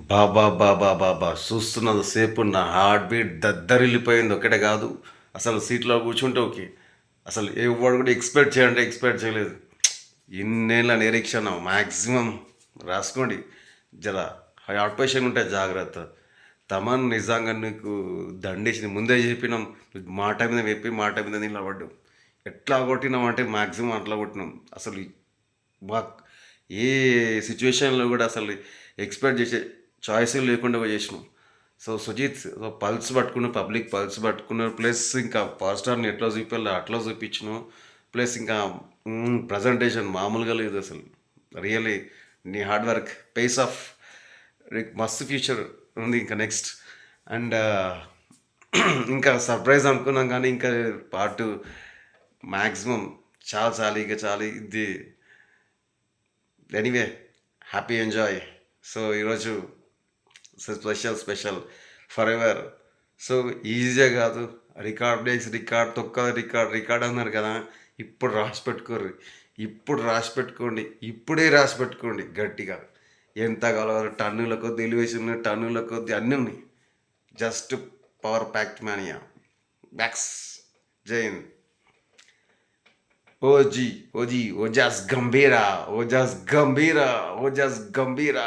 బాబా బాబా బాబా చూస్తున్నంత సేపు నా heart beat దద్దరిల్లిపోయింది. ఒకటే కాదు అసలు సీట్లో కూర్చుంటే ఓకే. అసలు ఎవడు కూడా ఎక్స్పెక్ట్ చేయండి ఎక్స్పెక్ట్ చేయలేదు. ఇన్నేళ్ళ నిరీక్షణ మ్యాక్సిమం రాసుకోండి. జర హార్ట్ పేషెంట్ ఉంటే జాగ్రత్త. తమన్ నిజంగా నీకు దండేసింది. ముందే చెప్పినాం మాట మీద చెప్పి మాట మీద నిలబడ్డు ఎట్లా కొట్టినాం అంటే మ్యాక్సిమం అట్లా కొట్టినాం. అసలు మా ఏ సిచ్యువేషన్లో కూడా అసలు ఎక్స్పెక్ట్ చేసే చాయిస్ లేకుండా చేసినాం సో సుజిత్ సో పల్స్ పట్టుకున్న పబ్లిక్ పల్స్ పట్టుకున్నారు ప్లస్ ఇంకా పవర్ స్టార్ని ఎట్లా చూపించాలి అట్లా చూపించినాం. ప్లస్ ఇంకా ప్రజెంటేషన్ మామూలుగా లేదు అసలు. రియల్లీ నీ హార్డ్ వర్క్ పేస్ ఆఫ్ మస్తు ఫ్యూచర్ ఉంది ఇంకా నెక్స్ట్. అండ్ ఇంకా సర్ప్రైజ్ అనుకున్నాం కానీ ఇంకా పార్ట్ మ్యాక్సిమం చాలా చాలి ఇక చాలా ఇది. Anyway happy enjoy. సో ఈరోజు special special. For ever so ఈజీగా కాదు. రికార్డ్ డేస్ రికార్డ్ తొక్క రికార్డ్ రికార్డ్ అన్నారు కదా. ఇప్పుడు రాసి పెట్టుకోర్రి. ఇప్పుడు రాసి పెట్టుకోండి. ఇప్పుడే రాసి పెట్టుకోండి గట్టిగా. ఎంత కావాలో టన్నుల కొద్ది ఎలివేషన్ టన్నుల కొద్ది అన్నీ ఉన్నాయి. జస్ట్ పవర్ ప్యాక్ట్ మ్యానియా బ్యాక్స్ జైన్ ఓజీ ఓజీ ఓజాస్ గంభీరా ఓజాస్ గంభీరా ఓజాస్ గంభీరా.